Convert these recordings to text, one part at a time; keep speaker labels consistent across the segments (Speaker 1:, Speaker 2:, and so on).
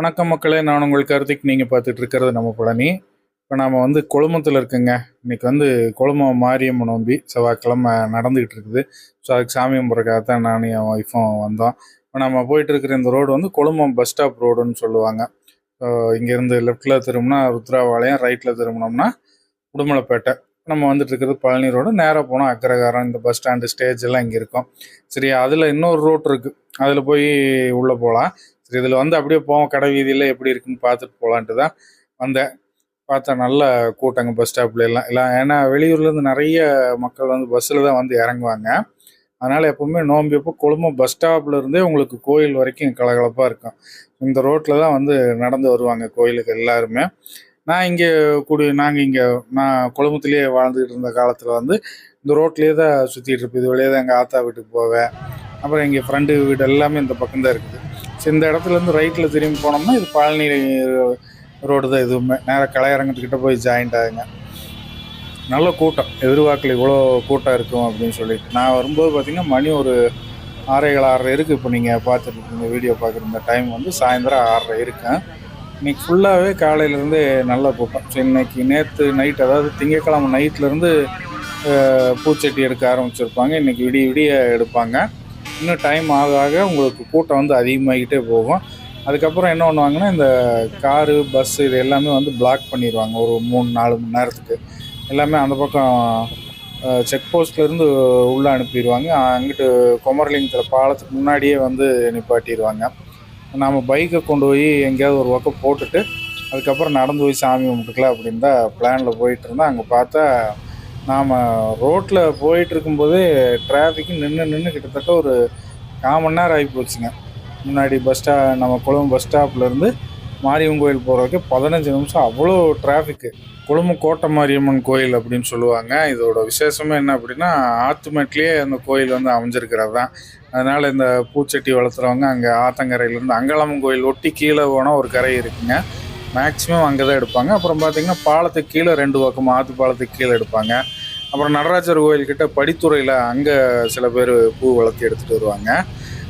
Speaker 1: வணக்கம் மக்களே நான் உங்கள் கார்த்திக் நீங்கள் பார்த்துட்டு இருக்கிறது நம்ம பழனி. இப்போ நாம் வந்து கொழுமத்தில் இருக்குங்க. இன்னைக்கு வந்து கொழுமம் மாரியம்மன் நோம்பி செவ்வாய்க்கிழமை நடந்துக்கிட்டு இருக்குது. ஸோ அதுக்கு சாமி கும்பிட்றக்காக தான் நானும் என் ஒய்ஃபும் வந்தோம். இப்போ நம்ம போயிட்டு இருக்கிற இந்த ரோடு வந்து கொழுமம் பஸ் ஸ்டாப் ரோடுன்னு சொல்லுவாங்க. ஸோ இங்கேருந்து லெஃப்டில் திரும்பினா ருத்ராபாளையம் ரைட்டில் திரும்பினோம்னா உடுமலைப்பேட்டை. நம்ம வந்துட்டு இருக்கிறது பழனி ரோடு நேராக போனால் அக்ரகாரம் இந்த பஸ் ஸ்டாண்டு ஸ்டேஜ் எல்லாம் இங்கே இருக்கும். சரி அதில் இன்னொரு ரோட் இருக்குது அதில் போய் உள்ளே போகலாம் சரி இதில் வந்து அப்படியே போவோம். கடை வீதியில் எப்படி இருக்குன்னு பார்த்துட்டு போகலான்ட்டு தான் வந்தேன். பார்த்தா நல்ல கூட்டங்க பஸ் ஸ்டாப்ல எல்லாம். எல்லாம் ஏன்னா வெளியூர்லேருந்து நிறைய மக்கள் வந்து பஸ்ஸில் தான் வந்து இறங்குவாங்க. அதனால் எப்போவுமே நோம்பி அப்போ கொழும்பு பஸ் ஸ்டாப்லேருந்தே உங்களுக்கு கோயில் வரைக்கும் கலகலப்பாக இருக்கும். இந்த ரோட்டில் தான் வந்து நடந்து வருவாங்க கோயிலுக்கு எல்லாருமே. நான் இங்கே கூடி நாங்கள் இங்கே நான் கொழும்புத்துலேயே வாழ்ந்துக்கிட்டு இருந்த காலத்தில் வந்து இந்த ரோட்லேயே தான் சுற்றிட்டு இருப்பேன். இது வழியே தான் எங்கள் ஆத்தா வீட்டுக்கு போவேன். அப்புறம் எங்கள் ஃப்ரெண்டு வீடு எல்லாமே இந்த பக்கம் தான் இருக்குது. சரி இந்த இடத்துல இருந்து ரைட்டில் திரும்பி போனோம்னா இது பழனி ரோடு தான் இதுவுமே நேராக கலையரங்கத்துக்கிட்ட போய் ஜாயிண்ட் ஆகுங்க. நல்ல கூட்டம். எதிர்பார்க்கல இவ்வளோ கூட்டம் இருக்கும் அப்படின்னு சொல்லிட்டு. நான் வரும்போது பார்த்திங்கன்னா மணி ஒரு ஆறரைகள் ஆறரை இருக்குது இப்போ நீங்கள் பார்த்துட்டு வீடியோ பார்க்குற இந்த டைம் வந்து சாயந்தரம் ஆறரை இருக்கேன் இன்னைக்கு ஃபுல்லாகவே காலையிலேருந்து நல்ல கூட்டம். ஸோ இன்னைக்கு நேற்று நைட் அதாவது திங்கட்கிழமை நைட்லேருந்து பூச்சட்டி எடுக்க ஆரம்பிச்சிருப்பாங்க. இன்னைக்கு விடிய விடிய எடுப்பாங்க. இன்னும் டைம் ஆக ஆக உங்களுக்கு கூட்டம் வந்து அதிகமாகிட்டே போகும். அதுக்கப்புறம் என்ன பண்ணுவாங்கன்னா இந்த காரு பஸ்ஸு இது எல்லாமே வந்து பிளாக் பண்ணிடுவாங்க ஒரு மூணு நாலு மணி நேரத்துக்கு. எல்லாமே அந்த பக்கம் செக் போஸ்ட்லேருந்து உள்ளே அனுப்பிடுவாங்க. அங்கிட்டு குமரலிங்கத்தில் பாலத்துக்கு முன்னாடியே வந்து நிப்பாட்டிடுவாங்க நாம் பைக்கை கொண்டு போய் எங்கேயாவது ஒரு பக்கம் போட்டுட்டு அதுக்கப்புறம் நடந்து போய் சாமி கும்பிட்டுக்கலாம் அப்படின்னு தான் பிளானில் போயிட்டு இருந்தோம் அங்கே பார்த்தா நாம் ரோட்டில் போயிட்டு இருக்கும்போதே டிராஃபிக்கு நின்று நின்று கிட்டத்தட்ட ஒரு கால் நேரம் ஆகி போச்சுங்க முன்னாடி பஸ் ஸ்டா நம்ம குளம் பஸ் ஸ்டாப்லேருந்து மாரியம்மன் கோயில் போகிறதுக்கு பதினஞ்சு நிமிஷம் அவ்வளோ டிராஃபிக்கு குளம்பு கோட்டை மாரியம்மன் கோயில் அப்படின்னு சொல்லுவாங்க. இதோட விசேஷமே என்ன அப்படின்னா ஆத்துமேட்லேயே அந்த கோயில் வந்து அமைஞ்சிருக்கிறது தான். அதனால் இந்த பூச்செட்டி வளர்த்துறவங்க அங்கே ஆத்தங்கரையிலேருந்து அங்காளம்மன் கோயில் ஒட்டி கீழே போனால் ஒரு கரை இருக்குங்க. மேக்ஸிமம் அங்கே தான் எடுப்பாங்க. அப்புறம் பார்த்தீங்கன்னா பாலத்துக்கு கீழே ரெண்டு பக்கம் ஆற்று பாலத்துக்கு கீழே எடுப்பாங்க. அப்புறம் நடராஜர் கோயில்கிட்ட படித்துறையில் அங்கே சில பேர் பூ வளர்த்து எடுத்துகிட்டு வருவாங்க.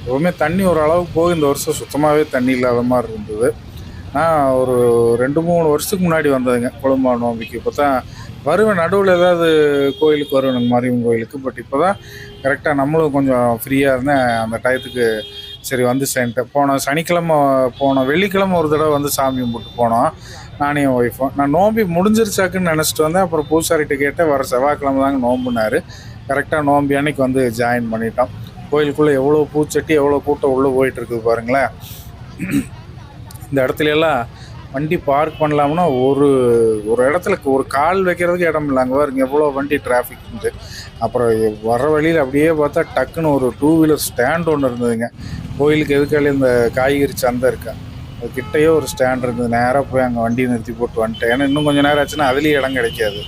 Speaker 1: எப்பவுமே தண்ணி ஒரு அளவுக்கு இந்த வருஷம் சுத்தமாகவே தண்ணி இல்லாத மாதிரி இருந்தது. நான் ஒரு ரெண்டு மூணு வருஷத்துக்கு முன்னாடி வந்ததுங்க. குழம்பா நோம்பிக்கு. இப்போ தான் வருவேன். நடுவில் ஏதாவது கோயிலுக்கு வருவேன். மாரியம்மன் கோயிலுக்கு. பட் இப்போ தான் கரெக்டாக நம்மளும் கொஞ்சம் ஃப்ரீயாக இருந்தேன். அந்த டயத்துக்கு சரி வந்து சேர்ந்துட்டேன் போன சனிக்கிழமை போனோம். வெள்ளிக்கிழமை ஒரு தடவை வந்து சாமி கும்பிட்டு போனோம். நானும் என் ஒய்ஃபும் நான் நோம்பி முடிஞ்சிருச்சாக்குன்னு நினச்சிட்டு வந்தேன். அப்புறம் பூசாரிட்ட கேட்டேன் வர செவ்வாய்க்கிழமை தாங்க நோம்புனார் கரெக்டாக நோம்பி அன்னைக்கு வந்து ஜாயின் பண்ணிட்டோம். கோயிலுக்குள்ளே எவ்வளோ பூச்சட்டி எவ்வளோ கூட்டம் உள்ளே போயிட்டுருக்குது பாருங்களேன். இந்த இடத்துலலாம் வண்டி பார்க் பண்ணலாம்னா ஒரு ஒரு இடத்துல ஒரு கால் வைக்கிறதுக்கு இடம் இல்லை. அங்கே பாருங்க எவ்வளோ வண்டி டிராஃபிக் இருந்து. அப்புறம் வர வழியில் அப்படியே பார்த்தா டக்குன்னு ஒரு டூ வீலர் ஸ்டாண்ட் ஒன்று இருந்ததுங்க. கோயிலுக்கு எதுக்காலே இந்த காய்கறி சந்தை இருக்கா? அது கிட்டேயே ஒரு ஸ்டாண்ட் இருந்தது நேராக போய் அங்கே வண்டியை நிறுத்தி போட்டு வந்துட்டேன். ஏன்னா இன்னும் கொஞ்சம் நேரம் ஆச்சுன்னா அதுலேயும் இடம் கிடைக்காது.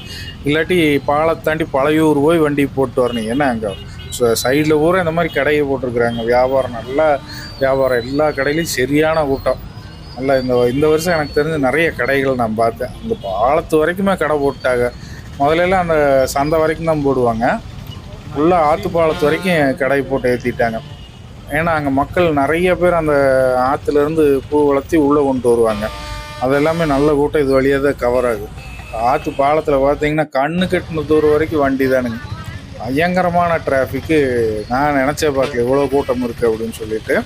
Speaker 1: இல்லாட்டி பாலத்தை தாண்டி பழையூர் போய் வண்டி போட்டு வரணும். ஏன்னா அங்கே சைடில் பூரா இந்த மாதிரி கடையை போட்டிருக்குறாங்க. வியாபாரம் நல்லா வியாபாரம் எல்லா கடையிலையும் சரியான கூட்டம். நல்லா இந்த இந்த வருஷம் எனக்கு தெரிஞ்ச நிறைய கடைகள் நான் பார்த்தேன். இந்த பாலத்து வரைக்குமே கடை போட்டாங்க முதலெல்லாம் அந்த சந்தை வரைக்கும் தான் போடுவாங்க. ஃபுல்லாக ஆற்று பாலத்து வரைக்கும் கடை போட்டு ஏற்றிட்டாங்க ஏன்னா அங்கே மக்கள் நிறைய பேர் அந்த ஆற்றுலேருந்து பூ வளர்த்தி உள்ளே கொண்டு வருவாங்க. அது எல்லாமே நல்ல கூட்டம். இது வழியாக தான் கவர் ஆகும் ஆற்று பாலத்தில் பார்த்தீங்கன்னா கண்ணு கட்டின தூரம் வரைக்கும் வண்டி தானுங்க. பயங்கரமான டிராஃபிக்கு நான் நினச்சே பார்க்கல இவ்வளோ கூட்டம் இருக்குது அப்படின்னு சொல்லிட்டு.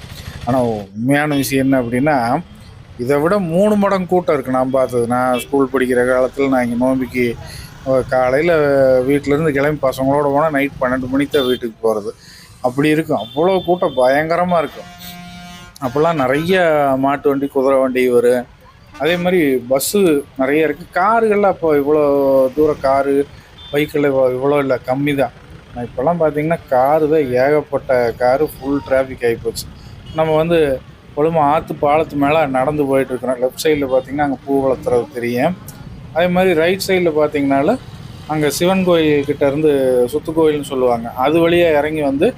Speaker 1: ஆனால் உண்மையான விஷயம் என்ன அப்படின்னா இதை விட மூணு மடங்கு கூட்டம் இருக்குது நான் பார்த்தது. நான் ஸ்கூல் படிக்கிற காலத்தில் நான் இங்கே நோம்பிக்கு காலையில் வீட்டிலேருந்து கிளம்பி பசங்களோட போனால் நைட் பன்னெண்டு மணிக்கு தான் வீட்டுக்கு போகிறது அப்படி இருக்கும். அவ்வளோ கூட்டம் பயங்கரமாக இருக்கும். அப்போல்லாம் நிறைய மாட்டு வண்டி குதிரை வண்டி வரும் அதே மாதிரி பஸ்ஸு நிறைய இருக்குது காருகள்லாம் அப்போ இவ்வளோ தூரம் காரு பைக்கில் இவ்வளோ இல்லை கம்மி தான். இப்போல்லாம் பார்த்தீங்கன்னா காரு தான் ஏகப்பட்ட காரு ஃபுல் டிராஃபிக் ஆகிப்போச்சு நம்ம வந்து கொழும்பு ஆற்று பாலத்து மேலே நடந்து போயிட்டுருக்குறோம் லெஃப்ட் சைடில் பார்த்தீங்கன்னா அங்கே பூ வளர்த்துறது தெரியும். அதே மாதிரி ரைட் சைடில் பார்த்திங்கனால அங்கே சிவன் கோயில் கிட்டேருந்து சுத்து கோயில்னு சொல்லுவாங்க. அது வழியாக இறங்கி வந்து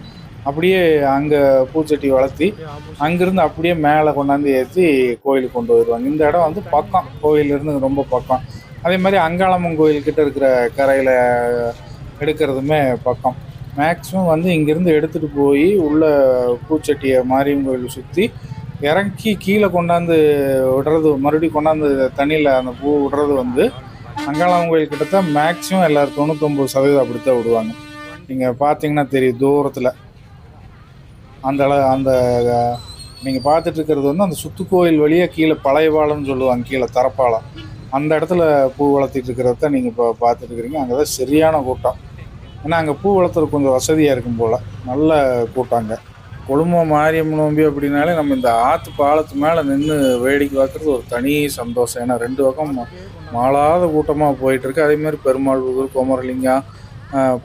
Speaker 1: அப்படியே அங்கே பூச்செட்டி வளர்த்தி அங்கேருந்து அப்படியே மேலே கொண்டாந்து ஏற்றி கோயிலுக்கு கொண்டு வருவாங்க இந்த இடம் வந்து பக்கம். கோயிலிருந்து ரொம்ப பக்கம். அதே மாதிரி அங்காளம்மன் கோயில்கிட்ட இருக்கிற கரையில் எடுக்கிறதுமே பக்கம். மேக்ஸிமம் வந்து இங்கேருந்து எடுத்துகிட்டு போய் உள்ள பூச்சட்டியை மாரியம்மன் கோயில் சுற்றி இறக்கி கீழே கொண்டாந்து விடுறது மறுபடியும் கொண்டாந்து தண்ணியில் அந்த பூ விடுறது வந்து அங்காளம்மன் கோயில் கிட்டத்தான் தான் மேக்ஸிமம் எல்லோரும் தொண்ணூத்தொம்பது சதவீதம் அப்படித்தான் விடுவாங்க. நீங்கள் பார்த்தீங்கன்னா தெரியும் தூரத்தில். அந்த அந்த நீங்கள் பார்த்துட்டு இருக்கிறது வந்து அந்த சுத்துக்கோயில் வழியாக கீழே பழைய பாலம்னு சொல்லுவாங்க கீழே தரப்பாலம் அந்த இடத்துல பூ வளர்த்திட்டு இருக்கிறத தான் நீங்கள் இப்போ பார்த்துட்டு இருக்கிறீங்க அங்கே தான் சரியான கூட்டம். ஏன்னா அங்கே பூ வளர்த்துறது கொஞ்சம் வசதியாக இருக்கும் போல். நல்ல கூட்டம் அங்கே. கொழும்பம் மாரியம்மன் நோம்பி அப்படின்னாலே நம்ம இந்த ஆற்று பாலத்து மேலே நின்று வேடிக்கை பார்க்குறது ஒரு தனி சந்தோஷம். ஏன்னா ரெண்டு பக்கம் மாளாத கூட்டமாக போயிட்டுருக்கு அதேமாதிரி பெருமாள் ஊர் குமரலிங்கம்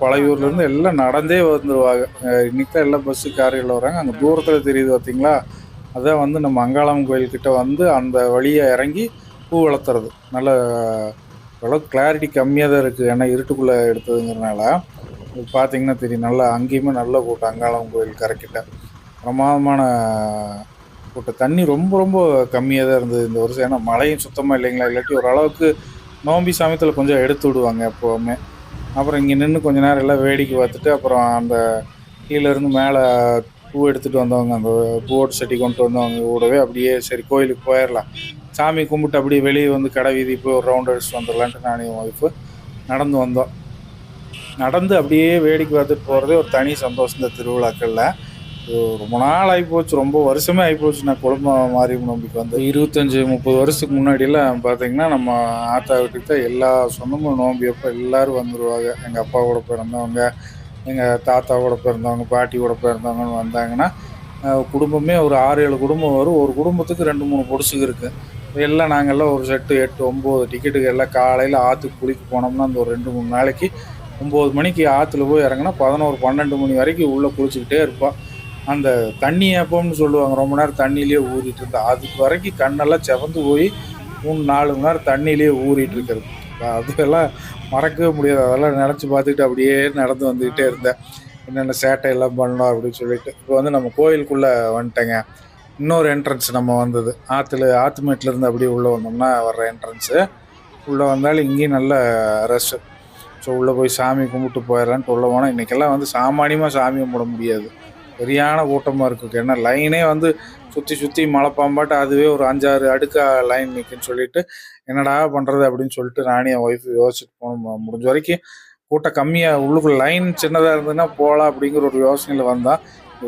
Speaker 1: பழையூர்லேருந்து எல்லாம் நடந்தே வந்துடுவாங்க இன்னைக்கு தான் எல்லாம் பஸ்ஸு காரில் வராங்க. அங்கே தூரத்தில் தெரியுது பார்த்தீங்களா அதான் வந்து நம்ம அங்காளம்மன் கோயில்கிட்ட வந்து அந்த வழியை இறங்கி பூ வளர்த்துறது. நல்ல ஓரளவுக்கு கிளாரிட்டி கம்மியாக தான் இருக்குது ஏன்னா இருட்டுக்குள்ளே எடுத்ததுங்கிறனால. பார்த்தீங்கன்னா தெரியும். நல்லா அங்கேயுமே நல்ல கூட்டம் அங்காளம் கோயில் கரைக்கிட்ட. பிரமாதமான கூட்டம். தண்ணி ரொம்ப ரொம்ப கம்மியாக தான் இருந்தது இந்த வருஷம். ஏன்னா மழையும் சுத்தமாக இல்லைங்களா? இல்லாட்டி ஓரளவுக்கு நோம்பி சமயத்தில் கொஞ்சம் எடுத்து விடுவாங்க எப்போவுமே. அப்புறம் இங்கே நின்று கொஞ்ச நேரம் எல்லாம் வேடிக்கை பார்த்துட்டு அப்புறம் அந்த கீழேருந்து மேலே பூ எடுத்துகிட்டு வந்தவங்க அந்த பூவோட செடி கொண்டு வந்தவங்க கூடவே அப்படியே சரி கோயிலுக்கு போயிடலாம் சாமி கும்பிட்டு அப்படியே வெளியே வந்து கடை வீதி போய் ஒரு ரவுண்ட் அடிச்சுட்டு வந்துடலான்ட்டு நானும் என் ஒய்ஃபு நடந்து வந்தோம். நடந்து அப்படியே வேடிக்கை பார்த்துட்டு போகிறதே ஒரு தனி சந்தோஷம் இந்த திருவிழாக்களில். ரொம்ப நாள் ஆகிப்போச்சு ரொம்ப வருஷமே ஆகிப்போச்சு நான் குடும்பம் மாரியம்மன் நம்பிக்கை வந்து. இருபத்தஞ்சி முப்பது வருஷத்துக்கு முன்னாடியெல்லாம் பார்த்தீங்கன்னா நம்ம ஆத்தா வீட்டுக்கு தான் எல்லா சொந்தமும் நோம்பி அப்போ எல்லோரும் வந்துடுவாங்க எங்கள் அப்பா கூட பிறந்தவங்க எங்கள் தாத்தா கூட பிறந்தவங்க பாட்டி கூட பிறந்தவங்கன்னு வந்தாங்கன்னா குடும்பமே ஒரு ஆறு ஏழு குடும்பம் வரும். ஒரு குடும்பத்துக்கு ரெண்டு மூணு பொடிசுக்கு இருக்குது எல்லாம் நாங்கள்லாம் ஒரு செட்டு எட்டு ஒம்பது டிக்கெட்டுக்கு எல்லாம் காலையில் ஆற்றுக்கு குளிக்க போனோம்னா அந்த ஒரு ரெண்டு மூணு நாளைக்கு ஒம்பது மணிக்கு ஆற்றுல போய் இறங்கினா பதினோரு பன்னெண்டு மணி வரைக்கும் உள்ளே குளிச்சுக்கிட்டே இருப்போம் அந்த தண்ணி ஏப்பம்னு சொல்லுவாங்க. ரொம்ப நேரம் தண்ணியிலே ஊறிட்டு இருந்தா. அதுக்கு வரைக்கும் கண்ணெல்லாம் செவந்து போய் மூணு நாலு மணி நேரம் தண்ணியிலே ஊறிட்டு இருக்கிறது. அதெல்லாம் மறக்கவே முடியாது. அதெல்லாம் நினச்சி பார்த்துக்கிட்டு அப்படியே நடந்து வந்துக்கிட்டே இருந்தேன். என்னென்ன சேட்டை எல்லாம் பண்ணோம் அப்படின்னு சொல்லிட்டு. இப்போ வந்து நம்ம கோயிலுக்குள்ளே வந்துட்டேங்க. இன்னொரு என்ட்ரன்ஸ் நம்ம வந்தது. ஆற்றுல ஆற்றுமேட்லேருந்து அப்படியே உள்ளே வந்தோம்னா வர்ற என்ட்ரன்ஸு உள்ளே வந்தாலும் இங்கேயும் நல்ல ரஷ் ஸோ உள்ளே போய் சாமி கும்பிட்டு போயிடலான்ட்டு உள்ளே போனால் இன்றைக்கெல்லாம் வந்து சாமானியமாக சாமி கும்பிட முடியாது. சரியான கூட்டமாக இருக்கும் ஏன்னா லைனே வந்து சுற்றி சுற்றி மலைப்பாம்பாட்டு அதுவே ஒரு அஞ்சாறு அடுக்கா லைன் நிற்குன்னு சொல்லிட்டு என்னடா பண்ணுறது அப்படின்னு சொல்லிட்டு நானே என் ஒய்ஃப் யோசிச்சுட்டு போனோம். முடிஞ்ச வரைக்கும் கூட்டம் கம்மியாக உள்ளுக்குள்ள லைன் சின்னதாக இருந்ததுன்னா போகலாம் அப்படிங்கிற ஒரு யோசனையில் வந்தால்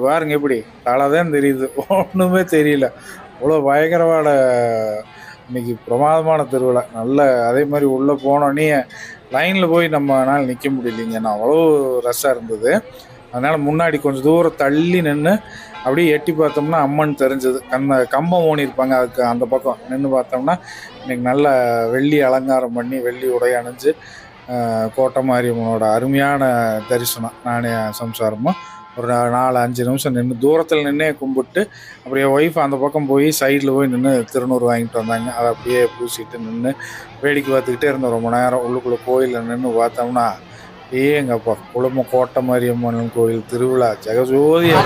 Speaker 1: பாருங்க எப்படி தலை தான் தெரியுது. ஒன்றுமே தெரியல. அவ்வளோ பயங்கரமான இன்னைக்கு பிரமாதமான திருவிழா. நல்ல அதே மாதிரி உள்ளே போனோடனே லைனில் போய் நம்மளால் நிற்க முடியலைங்க. நான் அவ்வளோ ரஷ்ஷாக இருந்தது. அதனால் முன்னாடி கொஞ்சம் தூரம் தள்ளி நின்று அப்படியே எட்டி பார்த்தோம்னா அம்மன் தெரிஞ்சது. கண்ண கம்பம் ஊனியிருப்பாங்க அதுக்கு அந்த பக்கம். நின்று பார்த்தோம்னா இன்னைக்கு நல்ல வெள்ளி அலங்காரம் பண்ணி வெள்ளி உடை அணிஞ்சு கோட்டை மாரியம்மனோட அருமையான தரிசனம் நானே சம்சாரமும் ஒரு நாலு அஞ்சு நிமிஷம் நின்று தூரத்தில் நின்று கும்பிட்டு அப்படியே ஒய்ஃப் அந்த பக்கம் போய் சைடில் போய் நின்று திருநூறு வாங்கிட்டு வந்தாங்க. அதை அப்படியே பூசிட்டு நின்று வேடிக்கை பார்த்துக்கிட்டே இருந்தோம். ரொம்ப நேரம் உள்ளுக்குள்ளே கோயிலில் நின்று பார்த்தோம்னா ஏங்கப்பா குளம கோட்டை மாரியம்மன் கோயில் திருவிழா ஜெகஜோதியா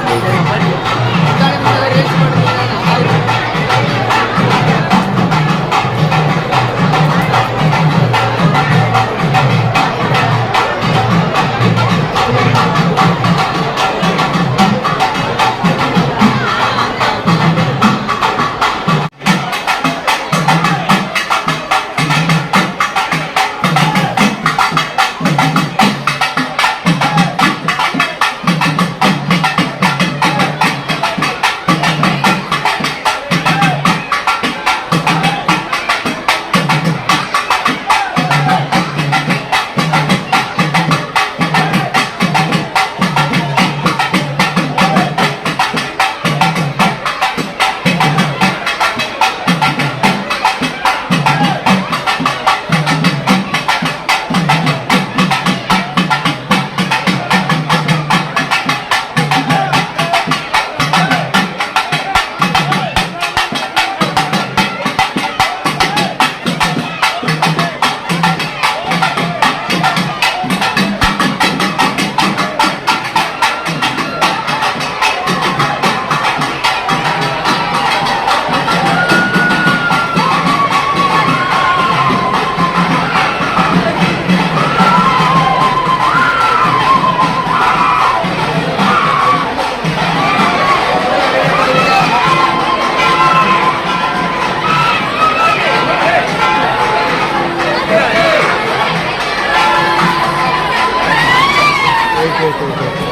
Speaker 1: 对对对。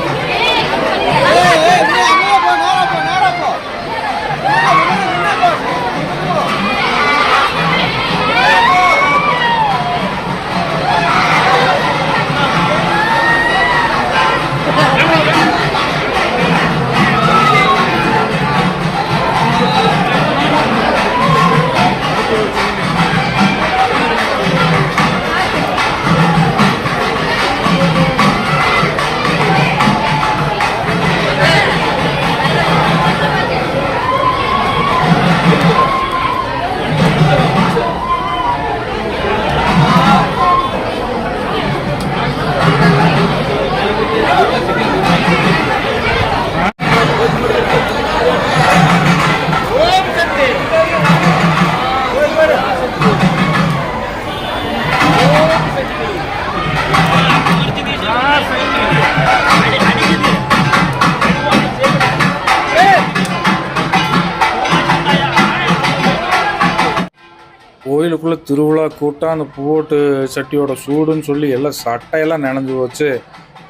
Speaker 1: கூட்டம் அந்த பூவோட்டு சட்டியோட சூடுன்னு சொல்லி எல்லாம் சட்டையெல்லாம் நினைஞ்சு போச்சு.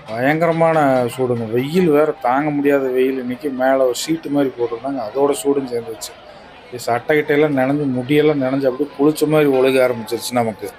Speaker 1: பயங்கரமான சூடுங்க. வெயில் வேறு தாங்க முடியாத வெயில். இன்னைக்கு மேலே ஒரு ஷீட்டு மாதிரி போட்டிருந்தாங்க. அதோட சூடும் சேர்ந்துச்சு. இது சட்டை கிட்டையெல்லாம் நனைஞ்சு முடியெல்லாம் நினைஞ்சு அப்படியே குளிச்ச மாதிரி ஒழுக ஆரம்பிச்சிருச்சு நமக்கு.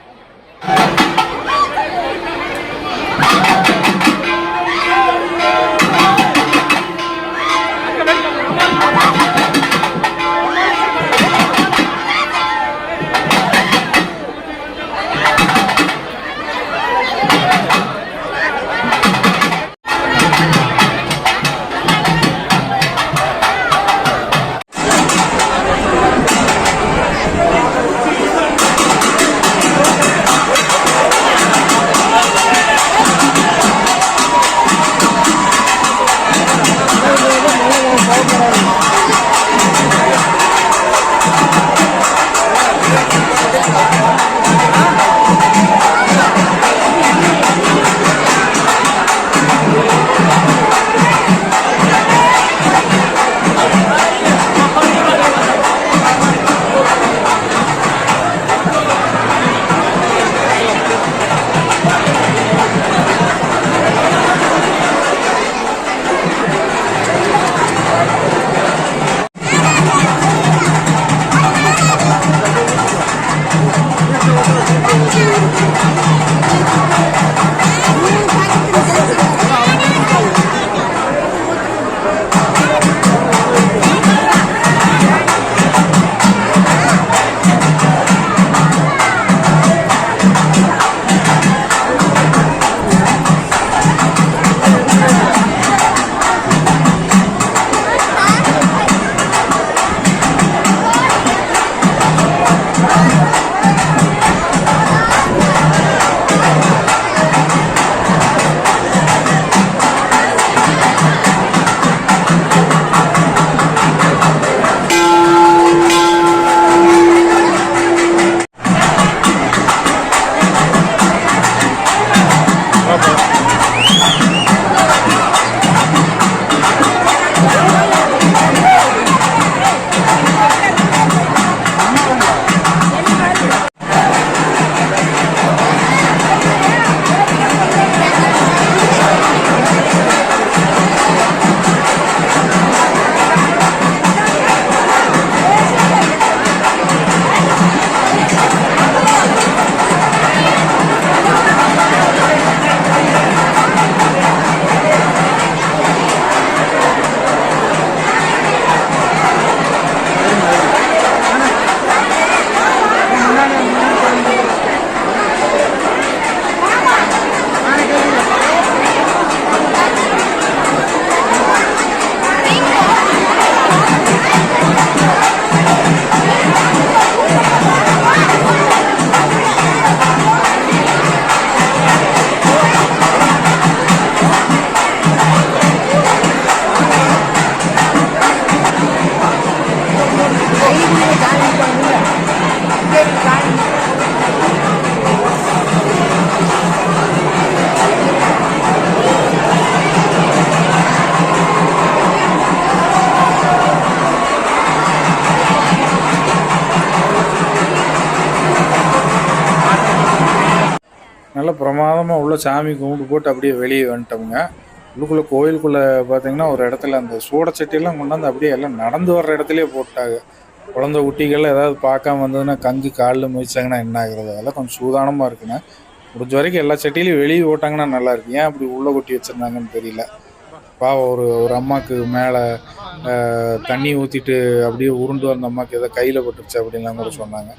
Speaker 1: பிரமாதமாக உள்ள சாமி கும்பிட்டு போட்டு அப்படியே வெளியே வந்துட்டோம்ங்க. உள்ளுக்குள்ளே கோயிலுக்குள்ளே பார்த்தீங்கன்னா ஒரு இடத்துல அந்த சூடச்சட்டியெல்லாம் கொண்டாந்து அப்படியே எல்லாம் நடந்து வர்ற இடத்துலையே போட்டாங்க. குழந்தை குட்டிகள் ஏதாவது பார்க்காம வந்ததுன்னா கங்கு காலில் முயச்சாங்கன்னா என்ன ஆகுறது? அதெல்லாம் கொஞ்சம் சூதானமாக இருக்குங்க. முடிஞ்ச வரைக்கும் எல்லா சட்டியிலையும் வெளியே போட்டாங்கன்னா நல்லா இருக்கு ஏன் அப்படி உள்ளே கொட்டி வச்சிருந்தாங்கன்னு தெரியல. பாவம் ஒரு ஒரு அம்மாவுக்கு மேலே தண்ணி ஊற்றிட்டு அப்படியே உருண்டு வந்த அம்மாவுக்கு ஏதோ கையில் பட்டுருச்சு அப்படின்லாம் கூட சொன்னாங்க.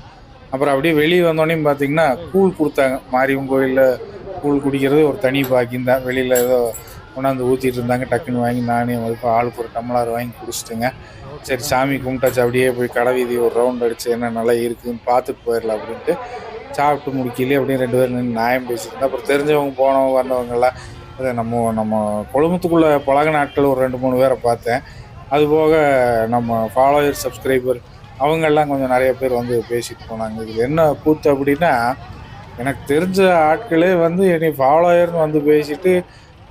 Speaker 1: அப்புறம் அப்படியே வெளியே வந்தோடனே பார்த்தீங்கன்னா கூழ் கொடுத்தாங்க. மாரியம்மன் கோயிலில் கூழ் குடிக்கிறது ஒரு தனி பாக்கியம் தான். வெளியில் ஏதோ கொண்டாந்து ஊற்றிட்டு இருந்தாங்க. டக்குன்னு வாங்கி நானே மதிப்பு ஆளுக்கு ஒரு டம்ளார் வாங்கி குடிச்சிட்டுங்க. சரி சாமி கும்பிட்டாச்சு. அப்படியே போய் கடை வீதி ஒரு ரவுண்ட் அடிச்சு என்ன நல்லா இருக்குதுன்னு பார்த்துட்டு போயிடலாம் அப்படின்ட்டு சாப்பிட்டு முடிக்கலையே அப்படியே ரெண்டு பேரும் நின்று நியாயம் பேசியிருந்தேன் அப்புறம் தெரிஞ்சவங்க போனவங்க வந்தவங்கெல்லாம் அதை நம்ம நம்ம குழுமத்துக்குள்ளே பழக நாட்கள் ஒரு ரெண்டு மூணு பேரை பார்த்தேன். அதுபோக நம்ம ஃபாலோயர் சப்ஸ்கிரைபர் அவங்கெல்லாம் கொஞ்சம் நிறைய பேர் வந்து பேசிட்டு போனாங்க. இதில் என்ன கூத்து அப்படின்னா எனக்கு தெரிஞ்ச ஆட்களே வந்து என்னை ஃபாலோயர்னு வந்து பேசிட்டு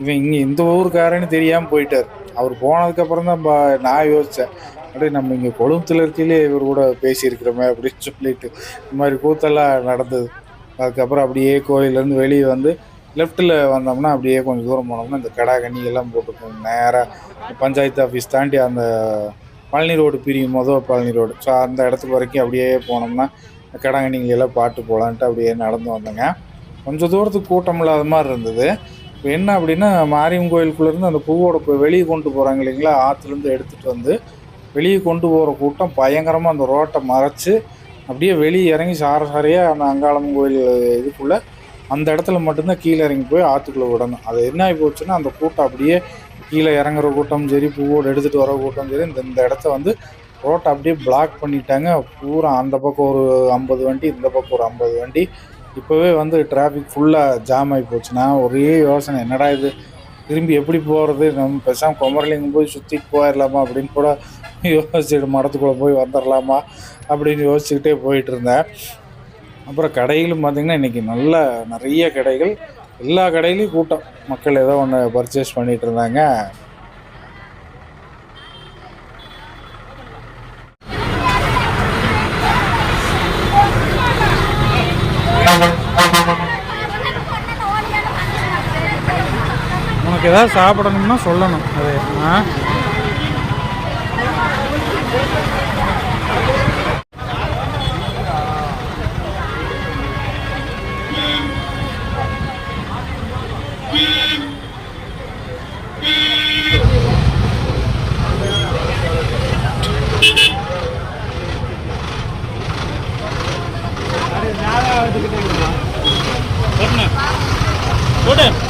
Speaker 1: இவன் இங்கே இந்த ஊருக்காரன்னு தெரியாமல் போயிட்டார். அவர் போனதுக்கப்புறம் தான் நான் யோசித்தேன் அப்படியே நம்ம இங்கே கொழும்புத்தில் இருக்கையிலே இவர் கூட பேசியிருக்கிறோமே அப்படின்னு சொல்லிட்டு இந்த மாதிரி கூத்தெல்லாம் நடந்தது. அதுக்கப்புறம் அப்படியே கோயிலேருந்து வெளியே வந்து லெஃப்ட்டில் வந்தோம்னா அப்படியே கொஞ்சம் தூரம் போனோம்னா இந்த கடா கண்ணிகள்லாம் போட்டுருக்கோம் நேராக பஞ்சாயத்து ஆஃபீஸ் தாண்டி அந்த பழனி ரோடு பிரியும் மொதல் பழனி ரோடு ஸோ அந்த இடத்துக்கு வரைக்கும் அப்படியே போனோம்னா இந்த பாட்டு போகலான்ட்டு அப்படியே நடந்து வந்தேங்க. கொஞ்சம் தூரத்துக்கு கூட்டம் இல்லாத மாதிரி இருந்தது. இப்போ என்ன அப்படின்னா மாரியம்மன் கோயிலுக்குள்ளேருந்து அந்த பூவோட இப்போ வெளியே கொண்டு போகிறாங்க இல்லைங்களா? ஆற்றுலேருந்து எடுத்துகிட்டு வந்து வெளியே கொண்டு போகிற கூட்டம் பயங்கரமாக அந்த ரோட்டை மறைச்சி அப்படியே வெளியே இறங்கி சார சாரையாக அந்த அங்காளம்மன் கோயில் இதுக்குள்ளே அந்த இடத்துல மட்டும்தான் கீழே இறங்கி போய் ஆற்றுக்குள்ளே விடணும். அது என்ன ஆகி போச்சுன்னா அந்த கூட்டம் அப்படியே கீழே இறங்குற கூட்டம் சரி பூவோடு எடுத்துகிட்டு வர கூட்டம் சரி இந்த இந்த இடத்த வந்து ரோட்டை அப்படியே பிளாக் பண்ணிட்டாங்க. பூரா அந்த பக்கம் ஒரு ஐம்பது வண்டி இந்த பக்கம் ஒரு ஐம்பது வண்டி. இப்போவே வந்து டிராஃபிக் ஃபுல்லாக ஜாம் ஆகி போச்சுன்னா ஒரே யோசனை என்னடா இது? திரும்பி எப்படி போகிறது நம்ம பேசாமல் குமரலிங்கம் போய் சுற்றிட்டு போயிடலாமா அப்படின்னு கூட யோசிச்சுட்டு மடத்துக்குள்ளே போய் வந்துடலாமா அப்படின்னு யோசிச்சுக்கிட்டே போயிட்டு இருந்தேன். அப்புறம் கடைகளும் பார்த்திங்கன்னா இன்றைக்கி நல்ல நிறைய கடைகள். எல்லா கடையிலையும் கூட்டம். மக்கள் ஏதோ ஒன்று பர்ச்சேஸ் பண்ணிகிட்டு இருந்தாங்க. உனக்கு ஏதாவது சாப்பிடணும்னா சொல்லணும். அது ஆ? இங்கே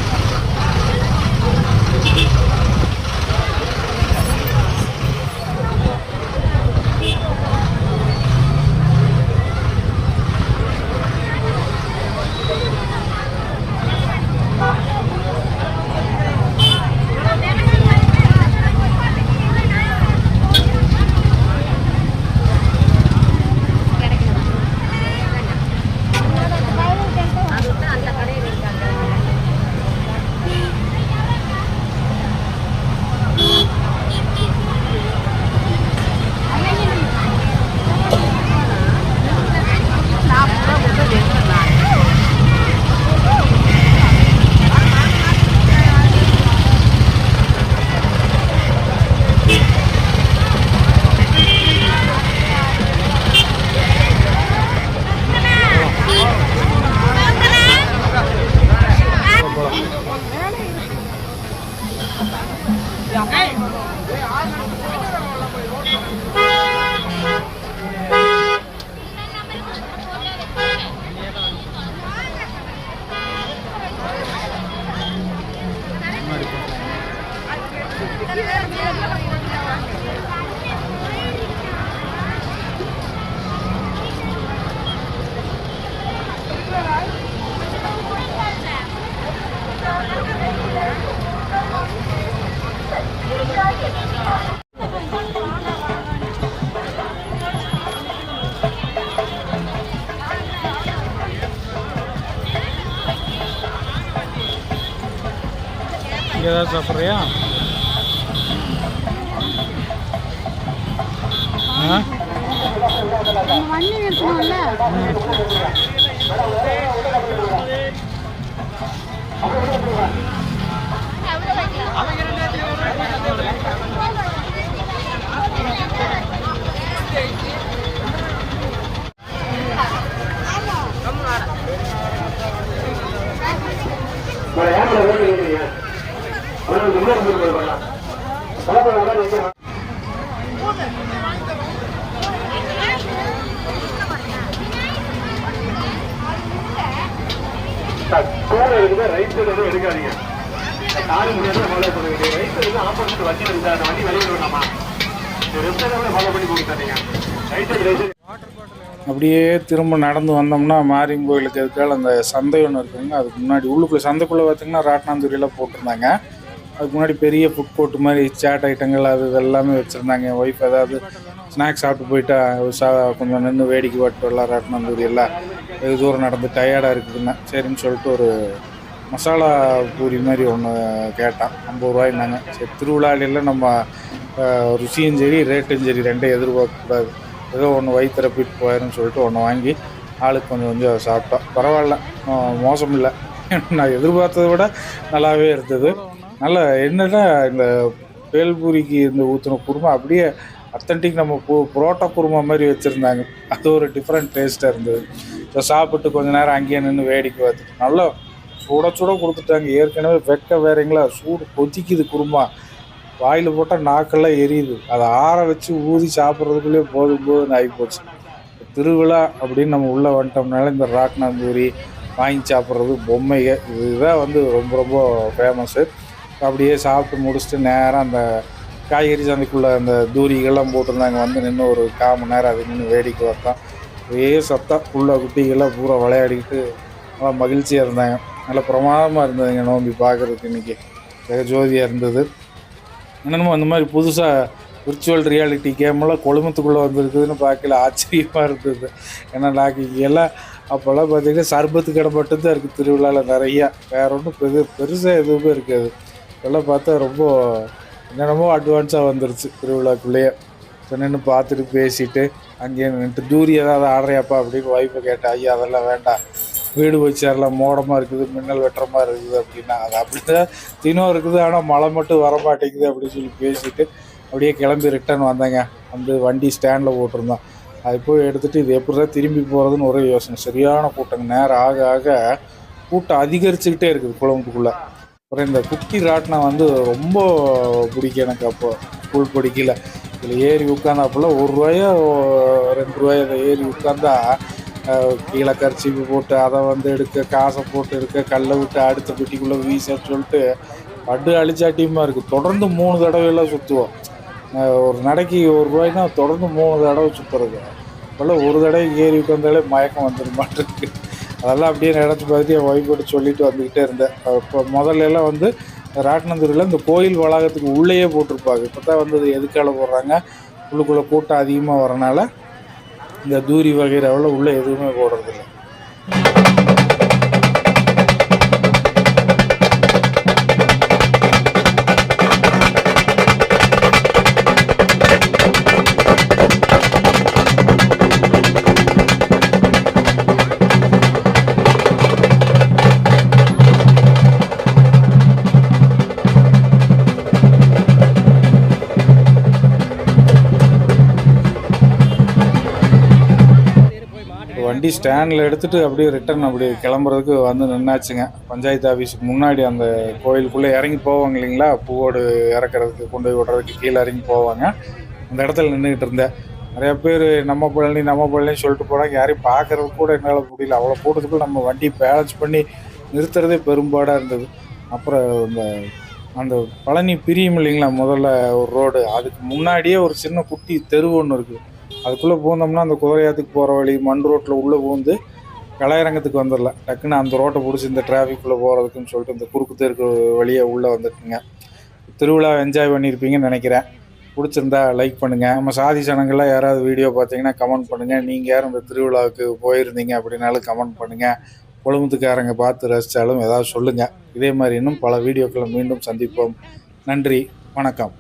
Speaker 1: ஏதாவது சாப்பிட்றியா ஆ
Speaker 2: வண்டி நிறுத்தணும்ல
Speaker 3: கூட இருக்குது ரைட் சைடு எதுவும் எடுக்காதீங்க காலி முன்னாடி ஃபாலோ பண்ண வேண்டிய ரைட் சைடு ஆப்போசிட் வண்டி வருது அந்த வண்டி வெளியே விடலாமா லெஃப்ட் சைடு ஃபாலோ பண்ணி கொடுத்தாங்க ரைட் சைடு ரைட் சைடு
Speaker 1: அப்படியே திரும்ப நடந்து வந்தோம்னா மாரியம் கோயிலுக்கு இருக்கால அந்த சந்தை ஒன்று இருக்குங்க. அதுக்கு முன்னாடி உள்ளுக்குள்ளே சந்தைக்குள்ளே பார்த்தீங்கன்னா ராட்னாந்துரியெல்லாம் போட்டிருந்தாங்க. அதுக்கு முன்னாடி பெரிய ஃபுட் கோர்ட் மாதிரி சேட் ஐட்டங்கள் அது எல்லாமே வச்சுருந்தாங்க. என் ஒய்ஃப் ஏதாவது ஸ்நாக்ஸ் சாப்பிட்டு போயிட்டா சா கொஞ்சம் நின்று வேடிக்கை பாட்டு வரலாம் ராட்னாந்தூரி எல்லாம் வெகு தூரம் நடந்து டயர்டாக இருக்குதுன்னா சரின்னு சொல்லிட்டு ஒரு மசாலா பூரி மாதிரி ஒன்று கேட்டான். ஐம்பது ரூபாய்னாங்க சரி திருவிழாலையில் நம்ம ருசியும் சரி ரேட்டும் சரி ரெண்டையும் எதிர்பார்க்கக்கூடாது ஏதோ ஒன்று வயிற்றுறப்பிட்டு போயிடும்னு சொல்லிட்டு ஒன்று வாங்கி ஆளுக்கு கொஞ்சம் கொஞ்சம் சாப்பிட்டோம். பரவாயில்ல. மோசம் இல்லை. நான் எதிர்பார்த்ததை விட நல்லாவே இருந்தது. நல்லா என்னன்னா இந்த பேல்பூரிக்கு இந்த ஊற்றின குருமா அப்படியே அத்தன்டிக் நம்ம பு புரோட்டா குருமா மாதிரி வச்சுருந்தாங்க. அது ஒரு டிஃப்ரெண்ட் டேஸ்ட்டாக இருந்தது. ஸோ சாப்பிட்டு கொஞ்ச நேரம் அங்கேயே நின்று வேடிக்கை பார்த்துட்டு நல்லா சுட சுட கொடுத்துட்டாங்க. ஏற்கனவே வெக்க வேறங்களா சூடு கொதிக்குது குருமா. வாயில் போட்டால் நாக்கெல்லாம் எரியுது. அதை ஆற வச்சு ஊதி சாப்பிட்றதுக்குள்ளேயே போதும் போதும்னு ஆகிப்போச்சு. திருவிழா அப்படின்னு நம்ம உள்ளே வந்துட்டோம்னால இந்த ராக்னாந்தூரி வாங்கி சாப்பிட்றது பொம்மைகள் இதுதான் வந்து ரொம்ப ரொம்ப ஃபேமஸ்ஸு அப்படியே சாப்பிட்டு முடிச்சுட்டு நேராக அந்த காய்கறி சந்தைக்குள்ளே அந்த தூரிகள்லாம் போட்டிருந்தாங்க. வந்து நின்று ஒரு கால் மணி நேரம் அது நின்று வேடிக்கை பார்த்தோம். ஒரே சத்தம். உள்ள குட்டிகள்லாம் பூரா விளையாடிக்கிட்டு நல்லா மகிழ்ச்சியாக இருந்தாங்க. நல்லா பிரமாதமாக இருந்ததுங்க நோம்பி பார்க்குறதுக்கு இன்றைக்கி வெக ஜோதியாக இருந்தது. என்னென்னமோ அந்த மாதிரி புதுசாக விர்ச்சுவல் ரியாலிட்டி கேமெல்லாம் கொழுமத்துக்குள்ளே வந்திருக்குதுன்னு பார்க்கல ஆச்சரியமாக இருந்தது. ஏன்னா நாங்கள் இங்கே எல்லாம் அப்போல்லாம் பார்த்தீங்கன்னா சர்பத்து கடை மட்டும்தான் இருக்குது திருவிழாவில் நிறையா. வேற ஒன்றும் பெரு பெருசாக எதுவுமே இருக்காது. இதெல்லாம் பார்த்தா ரொம்ப என்னென்னமோ அட்வான்ஸாக வந்துருச்சு திருவிழாக்குள்ளேயே. ஸோ நின்று பார்த்துட்டு பேசிட்டு அங்கேயே நின்று தூரி ஏதாவது ஆடுறியாப்பா? அப்படின்னு ஒய்ஃபை கேட்டேன். ஐயா அதெல்லாம் வேண்டாம். வீடு போய் சேரலாம் மோடமாக இருக்குது மின்னல் வெட்டுற மாதிரி இருக்குது அப்படின்னா அது அப்படி தான் தினம் இருக்குது ஆனால் மழை மட்டும் வர மாட்டேங்குது அப்படின்னு சொல்லி பேசிட்டு அப்படியே கிளம்பி ரிட்டர்ன் வந்தேங்க. வந்து வண்டி ஸ்டாண்டில் போட்டிருந்தோம். அது போய் எடுத்துகிட்டு இது எப்படி தான் திரும்பி போகிறதுன்னு ஒரே யோசனை. சரியான கூட்டங்க. நேரம் ஆக ஆக கூட்டம் அதிகரிச்சுக்கிட்டே இருக்குது குழம்புக்குள்ளே அப்புறம் இந்த குட்டி ராட்டினம் வந்து ரொம்ப பிடிக்கும் எனக்கு அப்போ. ஸ்கூல் பிடிக்கல. இதில் ஏறி உட்காந்தாப்புல ஒரு ரூபாயோ ரெண்டு ரூபாயோ ஏறி உட்காந்தா கீழே கர்ச்சிப்பு போட்டு அதை வந்து எடுக்க காசை போட்டு எடுக்க கல்லை விட்டு அடுத்த பெட்டிக்குள்ளே வீசன்னு சொல்லிட்டு பட்டு அழிச்சாட்டியமாக இருக்குது தொடர்ந்து மூணு தடவையெல்லாம் சுற்றுவோம் ஒரு நடைக்கு ஒரு ரூபாய்னா தொடர்ந்து மூணு தடவை சுற்றுறது இப்போல்லாம் ஒரு தடவை ஏறி உட்காந்தாலே மயக்கம் வந்துட மாட்டேங்குது அதெல்லாம் அப்படியே நினச்சி பார்த்து என் ஒய்ஃபோட்டு சொல்லிட்டு வந்துக்கிட்டே இருந்தேன். இப்போ முதல்ல எல்லாம் வந்து ராட்டினந்தூரில் இந்த கோயில் வளாகத்துக்கு உள்ளேயே போட்டிருப்பாங்க. இப்போ தான் வந்து அது எதுக்கால போடுறாங்க? உள்ளுக்குள்ளே கூட்டம் அதிகமாக வரனால இந்த தூரி வகைரவில் உள்ளே எதுவுமே போடுறதில்ல. வண்டி ஸ்டாண்டில் எடுத்துகிட்டு அப்படியே ரிட்டர்ன் அப்படி கிளம்புறதுக்கு வந்து நின்னாச்சுங்க. பஞ்சாயத்து ஆஃபீஸுக்கு முன்னாடி அந்த கோயிலுக்குள்ளே இறங்கி போவாங்க இல்லைங்களா? பூவோடு இறக்குறதுக்கு கொண்டு போய் விடுறதுக்கு கீழே இறங்கி போவாங்க. அந்த இடத்துல நின்றுக்கிட்டு இருந்தேன். நிறைய பேர் நம்ம பழனி நம்ம பழனின்னு சொல்லிட்டு போனாங்க. யாரையும் பார்க்கறது கூட என்னால் முடியல. அவ்வளோ கூட்டத்துக்குள்ள நம்ம வண்டி பேலன்ஸ் பண்ணி நிறுத்துறதே பெரும்பாடாக இருந்தது. அப்புறம் இந்த அந்த பழனி பிரியும் இல்லைங்களா? முதல்ல ஒரு ரோடு அதுக்கு முன்னாடியே ஒரு சின்ன குட்டி தெரு ஒன்று இருக்குது. அதுக்குள்ளே பூந்தோம்னா அந்த குதிரையாத்துக்கு போகிற வழி மண் ரோட்டில் உள்ளே பூந்து கலையரங்கத்துக்கு வந்துடலாம் டக்குன்னு அந்த ரோட்டை பிடிச்சி இந்த டிராஃபிக்குள்ளே போகிறதுக்குன்னு சொல்லிட்டு இந்த குறுக்கு தெருக்கு வழியே உள்ளே வந்துட்டுங்க. திருவிழா என்ஜாய் பண்ணியிருப்பீங்கன்னு நினைக்கிறேன். பிடிச்சிருந்தா லைக் பண்ணுங்கள் நம்ம சாதி சனங்கள்லாம் யாராவது வீடியோ பார்த்தீங்கன்னா கமெண்ட் பண்ணுங்கள் நீங்கள் யாரும் இந்த திருவிழாவுக்கு போயிருந்தீங்க அப்படின்னாலும் கமெண்ட் பண்ணுங்கள் குழுமத்துக்காரங்க பார்த்து ரசித்தாலும் ஏதாவது சொல்லுங்கள் இதே மாதிரி இன்னும் பல வீடியோக்களை மீண்டும் சந்திப்போம். நன்றி. வணக்கம்.